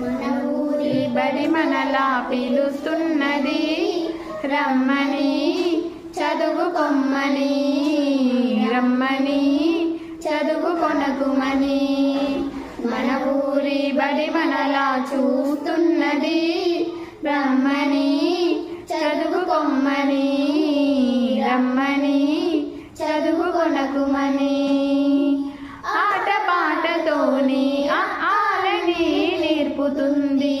మన బడి మనలా పిలుస్తున్నది. రమ్మని చదువు కొమ్మని రమ్మని చదువు కొనకుమని. మన ఊరి బడి మనలా చూస్తున్నది. రమ్మని చదువు కొమ్మని రమ్మని చదువు కొనకుమని. ఆట పాటతోనే పోతుంది.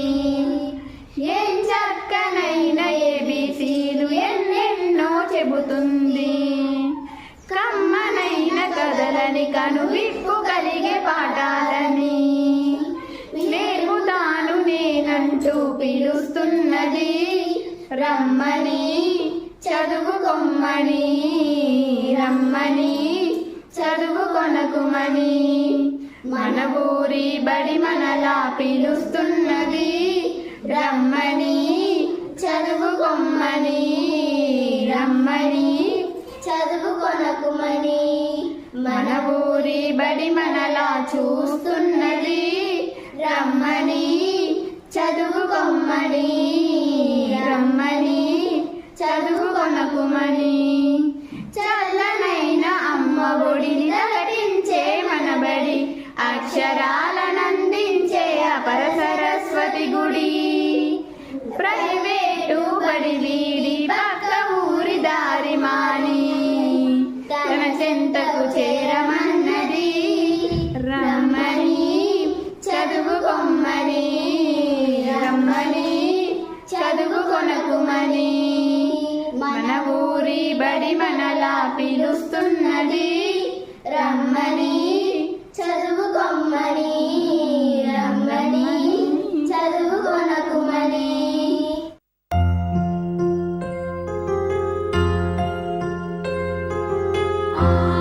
ఏం చక్కనైన ఏబిసీలు ఎన్నెన్నో చెబుతుంది. కమ్మనైన కథలని కనువిప్పు కలిగే పాఠాలని నేర్పుతాను నేనంటూ పిలుస్తున్నది రమ్మని చదువు కొమ్మని రమ్మని చదువు కొనకుమని. మన ఊరి బడి మనలా పిలుస్తున్నది. రమ్మని చదువు కొమ్మని. రమ్మని చదువు కొనకుమని. మన ఊరి బడి మనలా చూస్తున్నది. రమ్మని చదువు సరస్వతి గుడి. ప్రైవేటు బడి వీడి పక్క ఊరి దారి మాని. తన చెంతకు చేరమన్నది రమ్మని చదువు కొమ్మని రమ్మని చదువు కొనకుమని. మన ఊరి బడి మనలా పిలుస్తున్నది